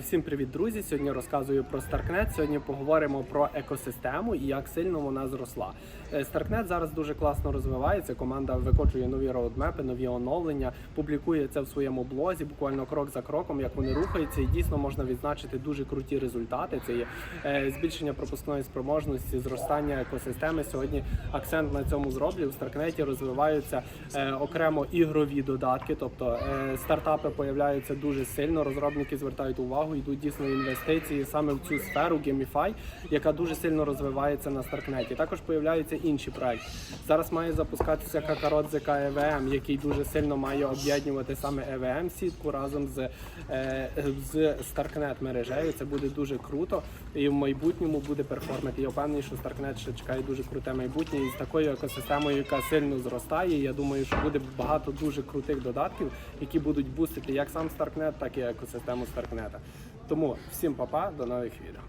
Всім привіт, друзі! Сьогодні розказую про Starknet. Сьогодні поговоримо про екосистему і як сильно вона зросла. Е, Starknet зараз дуже класно розвивається. Команда викочує нові роудмепи, нові оновлення, публікує це в своєму блозі, буквально крок за кроком, як вони рухаються, і дійсно можна відзначити дуже круті результати. Це є е, збільшення пропускної спроможності, зростання екосистеми. Сьогодні акцент на цьому зроблю. В Starknet розвиваються е, окремо ігрові додатки, тобто стартапи появляються дуже сильно. Розробники звертають увагу, йдуть дійсно інвестиції саме в цю сферу Gamify, яка дуже сильно розвивається на Старкнеті. Також появляються інші проекти. Зараз має запускатися Kakarot ZK EVM, який дуже сильно має об'єднувати саме EVM сітку разом з, е, з Starknet мережею. Це буде дуже круто і в майбутньому буде перформити. Я впевнений, що Starknet ще чекає дуже круте майбутнє і з такою екосистемою, яка сильно зростає. Я думаю, що буде багато дуже крутих додатків, які будуть бустити як сам Starknet, так і екосистему Starknet. Тому всім па-па, до нових відео.